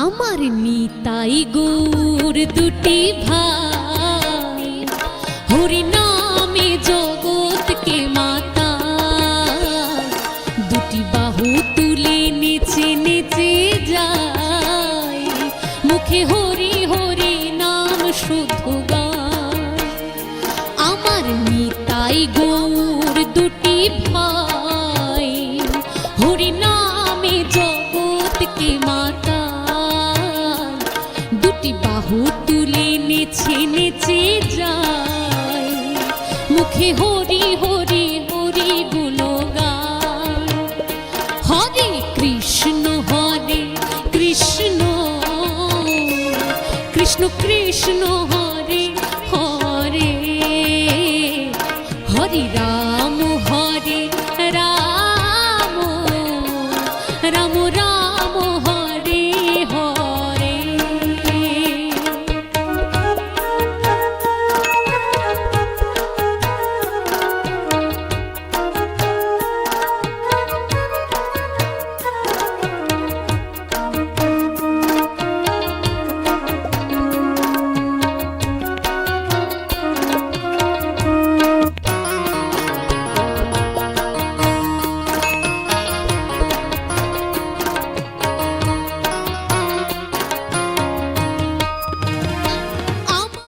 আমার নিতাই গৌর দুটি ভাই। হরি নামে জগৎকে মাতা। দুটি বাহু তুলে নিচে নিচে যায়। মুখে হরি হরি নাম শুধু আমার নিতাই গৌর দুটি ভাই। হরি নামে দুটি বাহু তুলে নেছে নেচে যায়। মুখে হরি হরি হরি গুণগান। হরে কৃষ্ণ হরে কৃষ্ণ। কৃষ্ণ কৃষ্ণ, হরে হরে। হরি রাম।